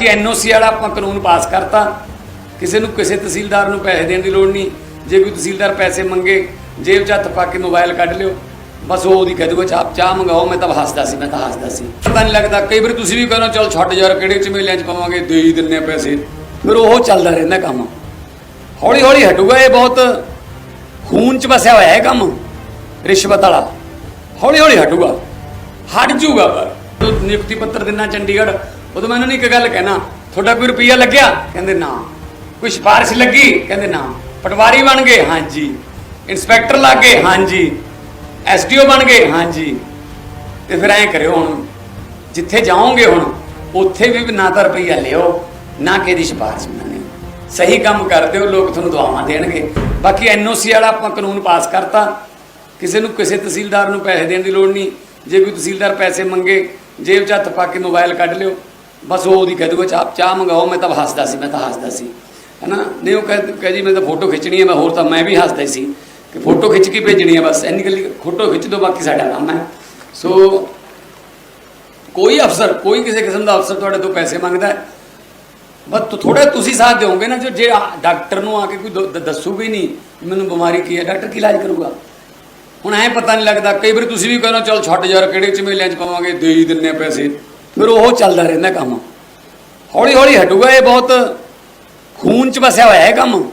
ਬਾਕੀ ਐਨਓਸੀ ਵਾਲਾ ਆਪਾਂ ਕਾਨੂੰਨ ਪਾਸ ਕਰਤਾ। ਕਿਸੇ ਨੂੰ ਕਿਸੇ ਤਹਿਸੀਲਦਾਰ ਨੂੰ ਪੈਸੇ ਦੇਣ ਦੀ ਲੋੜ ਨਹੀਂ। ਜੇ ਕੋਈ ਤਹਿਸੀਲਦਾਰ ਪੈਸੇ ਮੰਗੇ ਜੇਬ 'ਚ ਹੱਥ ਪਾ ਕੇ ਮੋਬਾਈਲ ਕੱਢ ਲਿਓ। ਬਸ ਉਹ ਉਹਦੀ ਕਹਿ ਦੂਗਾ ਚਾਹ ਚਾਹ ਮੰਗਾਓ ਮੈਂ ਤਾਂ ਹੱਸਦਾ ਸੀ ਮੈਂ ਤਾਂ ਹੱਸਦਾ ਸੀ। ਪਤਾ ਨਹੀਂ ਲੱਗਦਾ ਕਈ ਵਾਰ ਤੁਸੀਂ ਵੀ ਕਹਿੰਦੇ ਹੋ, ਚੱਲ ਛੱਡ ਯਾਰ ਕਿਹੜੇ ਝਮੇਲਿਆਂ 'ਚ ਪਾਵਾਂਗੇ ਦੇ ਹੀ ਦਿੰਨੇ ਪੈਸੇ। ਫਿਰ ਉਹ ਚੱਲਦਾ ਰਹਿੰਦਾ ਕੰਮ। ਹੌਲੀ ਹੌਲੀ ਹਟੂਗਾ ਇਹ ਬਹੁਤ। ਖੂਨ 'ਚ ਵਸਿਆ ਹੋਇਆ ਹੈ ਕੰਮ ਰਿਸ਼ਵਤ ਵਾਲਾ। ਹੌਲੀ ਹੌਲੀ ਹਟੂਗਾ। ਹਟ ਜੂਗਾ ਪਰ। ਨਿਯੁਕਤੀ ਪੱਤਰ ਦਿਨਾ ਚੰਡੀਗੜ੍ਹ। ਉਦੋਂ ਮੈਂ ਉਹਨਾਂ ਨੂੰ ਇੱਕ ਗੱਲ ਕਹਿਣਾ, ਤੁਹਾਡਾ ਕੋਈ ਰੁਪਈਆ ਲੱਗਿਆ? ਕਹਿੰਦੇ, ਨਾ। ਕੋਈ ਸਿਫਾਰਿਸ਼ ਲੱਗੀ? ਕਹਿੰਦੇ, ਨਾ। ਪਟਵਾਰੀ ਬਣ ਗਏ? ਹਾਂਜੀ। ਇਨਸਪੈਕਟਰ ਲੱਗ? ਗਏ ਹਾਂਜੀ। ਐਸਡੀਓ ਬਣ ਗਏ? ਹਾਂਜੀ। ਤੇ ਫਿਰ ਐਂ ਕਰਿਓ ਹੁਣ, ਜਿੱਥੇ ਜਾਓਗੇ ਹੁਣ, ਉੱਥੇ ਵੀ ਨਾ ਤਾਂ ਰੁਪਈਆ ਲਿਓ, ਨਾ ਕਿਹਦੀ ਦੀ ਸਿਫਾਰਿਸ਼ ਮੰਨਿਓ ਸਹੀ ਕੰਮ ਕਰਦੇ ਹੋ, ਲੋਕ ਤੁਹਾਨੂੰ ਦੁਆਵਾਂ ਦੇਣਗੇ। ਬਾਕੀ ਐਨਓਸੀ ਵਾਲਾ ਆਪਾਂ ਕਾਨੂੰਨ ਪਾਸ ਕਰਤਾ। ਕਿਸੇ ਨੂੰ ਕਿਸੇ ਤਹਿਸੀਲਦਾਰ ਨੂੰ ਪੈਸੇ ਦੇਣ ਦੀ ਲੋੜ ਨਹੀਂ। ਜੇ ਕੋਈ ਤਹਿਸੀਲਦਾਰ ਪੈਸੇ ਮੰਗੇ, ਜੇਬ 'ਚ ਹੱਥ ਪਾ ਕੇ ਮੋਬਾਈਲ ਕੱਢ ਲਿਓ। ਬਸ ਉਹ ਉਹਦੀ ਕਹਿ ਦੂਗਾ ਚਾਹ ਚਾਹ ਮੰਗਾਓ ਮੈਂ ਤਾਂ ਹੱਸਦਾ ਸੀ ਮੈਂ ਤਾਂ ਹੱਸਦਾ ਸੀ। ਹਨਾ? ਨਹੀਂ ਉਹ ਕਹਿ ਕਹਿ ਜੀ ਮੈਂ ਤਾਂ ਫੋਟੋ ਖਿੱਚਣੀ ਹੈ ਮੈਂ ਹੋਰ ਤਾਂ ਮੈਂ ਵੀ ਹੱਸਦਾ ਹੀ ਸੀ ਕਿ ਫੋਟੋ ਖਿੱਚ ਕੇ ਭੇਜਣੀ ਹੈ ਬਸ ਇੰਨੀ ਗੱਲ ਫੋਟੋ ਖਿੱਚ ਦਿਓ ਬਾਕੀ ਸਾਡਾ ਕੰਮ ਹੈ। ਸੋ ਕੋਈ ਅਫਸਰ ਕੋਈ ਕਿਸੇ ਕਿਸਮ ਦਾ ਅਫਸਰ ਤੁਹਾਡੇ ਤੋਂ ਪੈਸੇ ਮੰਗਦਾ ਹੈ? ਬਸ ਥੋੜਾ ਤੁਸੀਂ ਸਾਥ ਦਿਓਗੇ ਨਾ ਜੋ ਜੇ ਆ- ਡਾਕਟਰ ਨੂੰ ਆ ਕੇ ਕੋਈ ਦ- ਦ- ਦੱਸੂਗਾ ਹੀ ਨਹੀਂ ਮੈਨੂੰ ਬਿਮਾਰੀ ਕੀ ਹੈ ਡਾਕਟਰ ਕੀ ਇਲਾਜ ਕਰੂਗਾ? ਹੁਣ ਐ ਪਤਾ ਨਹੀਂ ਲੱਗਦਾ ਕਈ ਵਾਰ ਤੁਸੀਂ ਵੀ ਕਹਿੰਦੇ ਹੋ, ਚੱਲ ਛੱਡ ਯਾਰ ਕਿਹੜੇ ਝਮੇਲਿਆਂ 'ਚ ਪਾਵਾਂਗੇ? ਦੇ ਹੀ ਦਿੰਨੇ ਪੈਸੇ। ਫਿਰ ਉਹ ਚੱਲਦਾ ਰਹਿੰਦਾ ਕੰਮ। ਹੌਲੀ ਹੌਲੀ ਹਟੂਗਾ ਇਹ ਬਹੁਤ ਖੂਨ 'ਚ ਵਸਿਆ ਹੋਇਆ ਹੈ ਕੰਮ,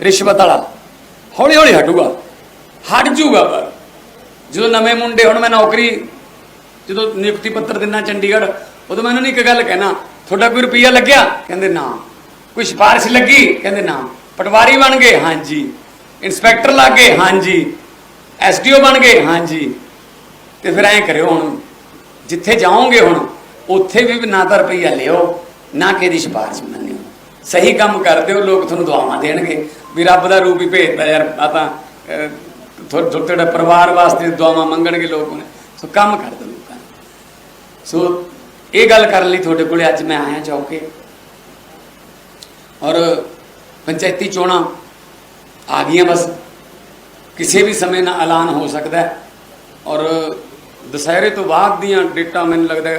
ਰਿਸ਼ਵਤ ਵਾਲਾ। ਹੌਲੀ ਹੌਲੀ ਹਟੂਗਾ, ਹਟ ਜੂਗਾ ਪਰ। ਜਦੋਂ ਨਵੇਂ ਮੁੰਡੇ ਹੁਣ ਮੈਂ ਨੌਕਰੀ, ਜਦੋਂ ਨਿਯੁਕਤੀ ਪੱਤਰ ਦਿਨਾ ਚੰਡੀਗੜ੍ਹ, ਉਦੋਂ ਮੈਂ ਉਹਨਾਂ ਨੂੰ ਇੱਕ ਗੱਲ ਕਹਿਣਾ, ਤੁਹਾਡਾ ਕੋਈ ਰੁਪਈਆ ਲੱਗਿਆ? ਕਹਿੰਦੇ, ਨਾ। ਕੋਈ ਸਿਫਾਰਿਸ਼ ਲੱਗੀ? ਕਹਿੰਦੇ, ਨਾ। ਪਟਵਾਰੀ ਬਣ ਗਏ? ਹਾਂਜੀ। ਇਨਸਪੈਕਟਰ ਲੱਗ? ਗਏ ਹਾਂਜੀ। ਐਸਡੀਓ ਬਣ ਗਏ? ਹਾਂਜੀ। ਤੇ ਫਿਰ ਐਂ ਕਰਿਓ ਹੁਣ, ਜਿੱਥੇ ਜਾਓਗੇ ਹੁਣ ਉੱਥੇ ਵੀ ਨਾ ਤਾਂ ਰੁਪਈਆ ਲਿਓ ਨਾ ਕਿਹਦੀ ਦੀ ਸਿਫਾਰਿਸ਼ ਮੰਨਿਓ। ਸਹੀ ਕੰਮ ਕਰਦੇ ਹੋ ਲੋਕ ਤੁਹਾਨੂੰ ਦੁਆਵਾਂ ਦੇਣਗੇ। ਵੀ ਰੱਬ ਦਾ ਰੂਪ ਹੀ ਭੇਜਦਾ ਯਾਰ ਆ ਤਾਂ ਅਹ, ਥੋ- ਥੋ- ਤੁਹਾਡਾ ਪਰਿਵਾਰ ਵਾਸਤੇ ਦੁਆਵਾਂ ਮੰਗਣਗੇ ਲੋਕ ਨੇ ਸੋ ਕੰਮ ਕਰ ਦਿਓ ਲੋਕਾਂ ਨੂੰ। ਸੋ ਇਹ ਗੱਲ ਕਰਨ ਲਈ ਤੁਹਾਡੇ ਕੋਲੇ ਅੱਜ ਮੈਂ ਆਇਆ ਚੌਕੇ। ਔਰ ਪੰਚਾਇਤੀ ਚੋਣਾਂ ਆ ਗਈਆਂ ਬਸ। ਕਿਸੇ ਵੀ ਸਮੇਂ ਨਾਲ ਐਲਾਨ ਹੋ ਸਕਦਾ। ਔਰ ਦੁਸਹਿਰੇ ਤੋਂ ਬਾਅਦ ਦੀਆਂ ਡੇਟਾਂ ਮੈਨੂੰ ਲੱਗਦਾ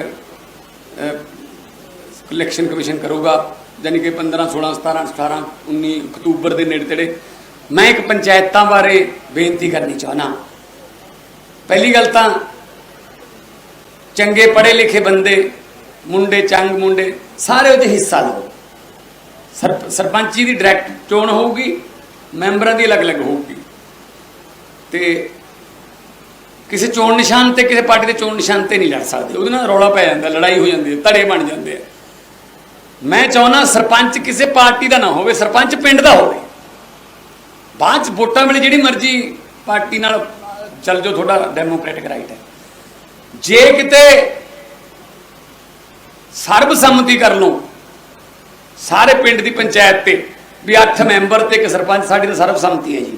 ਇਲੈਕਸ਼ਨ ਕਮਿਸ਼ਨ ਕਰੂਗਾ ਯਾਨੀ ਕਿ 15 16 17 18 19 ਅਕਤੂਬਰ ਦੇ ਨੇੜੇ ਤੇੜੇ ਮੈਂ ਇੱਕ ਪੰਚਾਇਤਾਂ ਬਾਰੇ ਬੇਨਤੀ ਕਰਨੀ ਚਾਹਨਾ ਪਹਿਲੀ ਗੱਲ ਤਾਂ ਚੰਗੇ ਪੜ੍ਹੇ ਲਿਖੇ ਬੰਦੇ, ਮੁੰਡੇ ਚੰਗ ਮੁੰਡੇ, ਸਾਰੇ ਉਹਦੇ ਹਿੱਸਾ ਲਓ। ਸਰ- ਸਰਪੰਚੀ ਦੀ ਡਾਇਰੈਕਟ ਚੋਣ ਹੋਊਗੀ, ਮੈਂਬਰਾਂ ਦੀ ਅਲੱਗ-ਅਲੱਗ ਹੋਊਗੀ। ਤੇ ਕਿਸੇ ਚੋਣ ਨਿਸ਼ਾਨ ਤੇ, ਕਿਸੇ ਪਾਰਟੀ ਦੇ ਚੋਣ ਨਿਸ਼ਾਨ ਤੇ ਨਹੀਂ ਲੜ ਸਕਦੇ। ਉਹਦੇ ਨਾਲ ਰੌਲਾ ਪੈ ਜਾਂਦਾ, ਲੜਾਈ ਹੋ ਜਾਂਦੀ ਹੈ, ਧੜੇ ਬਣ ਜਾਂਦੇ ਆ। ਮੈਂ ਚਾਹੁੰਦਾ ਸਰਪੰਚ ਕਿਸੇ ਪਾਰਟੀ ਦਾ ਨਾ ਹੋਵੇ, ਸਰਪੰਚ ਪਿੰਡ ਦਾ ਹੋਵੇ। ਬਾਅਦ ਚ ਵੋਟਾਂ ਵੇਲੇ ਜਿਹੜੀ ਮਰਜ਼ੀ ਪਾਰਟੀ ਨਾਲ ਚੱਲ ਜਾਓ, ਤੁਹਾਡਾ ਡੈਮੋਕ੍ਰੈਟਿਕ ਰਾਈਟ ਹੈ। ਜੇ ਕਿਤੇ ਸਰਬਸੰਮਤੀ ਕਰ ਲਓ, ਸਾਰੇ ਪਿੰਡ ਦੀ ਪੰਚਾਇਤ ਤੇ, ਵੀ 8 ਮੈਂਬਰ ਤੇ ਇੱਕ ਸਰਪੰਚ, ਸਾਡੀ ਤਾਂ ਸਰਬਸੰਮਤੀ ਹੈ ਜੀ।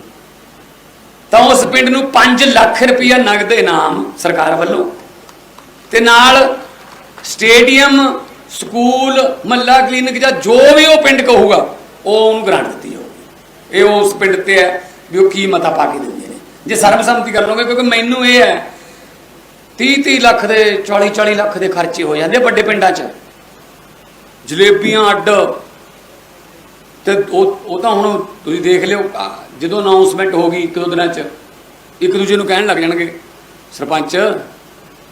ਤਾਂ ਉਸ ਪਿੰਡ ਨੂੰ 5 ਲੱਖ ਰੁਪਇਆ ਨਗਦ ਇਨਾਮ ਸਰਕਾਰ ਵੱਲੋਂ ਤੇ ਨਾਲ ਸਟੇਡੀਅਮ, ਸਕੂਲ, ਮੱਲਾ ਕਲੀਨਿਕ ਜਾਂ ਜੋ ਵੀ ਉਹ ਪਿੰਡ ਕਹੂਗਾ, ਉਹ ਉਹਨੂੰ ਗ੍ਰਾਂਟ ਦਿੱਤੀ ਜਾਊਗੀ। ਇਹ ਉਸ ਪਿੰਡ ਤੇ ਹੈ ਵੀ ਉਹ ਕੀ ਮਤਾ ਪਾ ਕੇ ਦਿੰਦੇ ਨੇ। ਜੇ ਸਰਬਸੰਮਤੀ ਕਰ ਲਓਗੇ ਕਿਉਂਕਿ ਮੈਨੂੰ ਇਹ ਹੈ 30 30 ਲੱਖ ਦੇ 40 40 ਲੱਖ ਦੇ ਖਰਚੇ ਹੋ ਜਾਂਦੇ ਵੱਡੇ ਪਿੰਡਾਂ 'ਚ। ਜਲੇਬੀਆਂ ਅੱਡ। ਤੇ ਉਹ ਉਹ ਤਾਂ ਹੁਣ ਤੁਸੀਂ ਦੇਖ ਲਿਓ ਜਦੋਂ ਅਨਾਉਂਸਮੈਂਟ ਹੋ ਗਈ ਇੱਕ ਦੋ ਦਿਨਾਂ 'ਚ, ਇੱਕ ਦੂਜੇ ਨੂੰ ਕਹਿਣ ਲੱਗ ਜਾਣਗੇ, ਸਰਪੰਚ,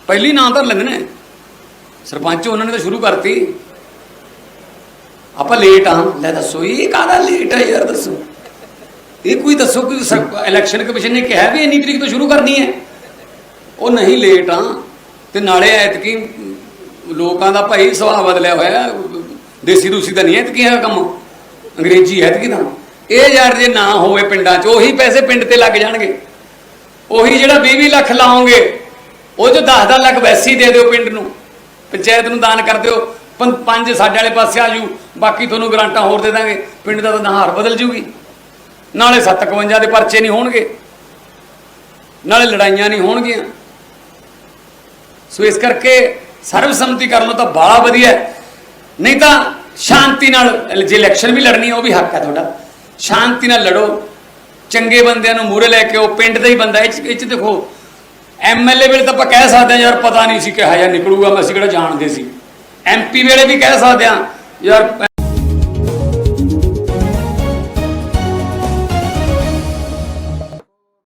ਪਹਿਲੀ ਨਾਂ ਧਰ ਲੈਂਦੇ ਨੇ। ਸਰਪੰਚ ਉਹਨਾਂ ਨੇ ਤਾਂ ਸ਼ੁਰੂ ਕਰਤੀ। ਆਪਾਂ ਲੇਟ ਆ। ਲੈ ਦੱਸੋ, ਇਹ ਕਾਹਦਾ ਲੇਟ ਹੈ ਯਾਰ, ਦੱਸੋ। ਇਹ ਕੋਈ ਦੱਸੋ ਕਿ ਇਲੈਕਸ਼ਨ ਕਮਿਸ਼ਨ ਨੇ ਕਿਹਾ ਵੀ ਇੰਨੀ ਤਰੀਕ ਤੋਂ ਸ਼ੁਰੂ ਕਰਨੀ ਹੈ? ਉਹ ਨਹੀਂ ਲੇਟ ਆ। ਤੇ ਨਾਲੇ ਐਤਕੀ ਲੋਕਾਂ ਦਾ ਭਾਈ ਸੁਭਾਅ ਬਦਲਿਆ ਹੋਇਆ। ਦੇਸੀ ਦੂਸੀ ਦਾ ਨਹੀਂ ਐਤਕੀ ਹੈ ਕੰਮ। ਅੰਗਰੇਜ਼ੀ ਐਤਕੀ ਤਾਂ। ਇਹ ਯਾਰ ਜੇ ਨਾ ਹੋਵੇ ਪਿੰਡਾਂ 'ਚ, ਉਹੀ ਪੈਸੇ ਪਿੰਡ ਤੇ ਲੱਗ ਜਾਣਗੇ। ਉਹੀ ਜਿਹੜਾ 20 ਲੱਖ ਲਾਓਗੇ, ਉਹ ਜੋ 10-10 ਲੱਖ ਵੈਸੇ ਹੀ ਦੇ ਦਿਓ ਪਿੰਡ ਨੂੰ। ਪੰਚਾਇਤ ਨੂੰ ਦਾਨ ਕਰ ਦਿਓ, ਪੰ- ਪੰਜ ਸਾਡੇ ਵਾਲੇ ਪਾਸੇ ਆ ਜੂ ਬਾਕੀ ਤੁਹਾਨੂੰ ਗਰਾਂਟਾਂ ਹੋਰ ਦੇ ਦਾਂਗੇ। ਪਿੰਡ ਦਾ ਤਾਂ ਨਹਾਰ ਬਦਲ ਜੂਗੀ ਨਾਲੇ 751 ਦੇ ਪਰਚੇ ਨਹੀਂ ਹੋਣਗੇ। ਨਾਲੇ ਲੜਾਈਆਂ ਨਹੀਂ ਹੋਣਗੀਆਂ। ਸੋ ਇਸ ਕਰਕੇ ਸਰਬਸੰਮਤੀ ਕਰ ਲਓ ਤਾਂ ਬਾਲਾ ਵਧੀਆ। ਨਹੀਂ ਤਾਂ ਸ਼ਾਂਤੀ ਨਾਲ ਜੇ ਇਲੈਕਸ਼ਨ ਵੀ ਲੜਨੀ ਹੈ ਉਹ ਵੀ ਹੱਕ ਹੈ ਤੁਹਾਡਾ। ਸ਼ਾਂਤੀ ਨਾਲ ਲੜੋ। ਚੰਗੇ ਬੰਦਿਆਂ ਨੂੰ ਮੂਹਰੇ ਲੈ ਕੇ ਉਹ ਪਿੰਡ ਦਾ ਹੀ ਬੰਦਾ, ਇਹ 'ਚ- ਇਹ ਚ ਦੇਖੋ ਐਮਐਲਏ ਵੇਲੇ ਤਾਂ ਆਪਾਂ ਕਹਿ ਸਕਦੇ ਹਾਂ, ਯਾਰ ਪਤਾ ਨਹੀਂ ਸੀ ਕਿਹਾ ਜਾਂ ਨਿਕਲੂਗਾ, ਮੈਂ ਅਸੀਂ ਕਿਹੜਾ ਜਾਣਦੇ ਸੀ। ਐਮਪੀ ਵੇਲੇ ਵੀ ਕਹਿ ਸਕਦੇ ਹਾਂ, ਯਾਰ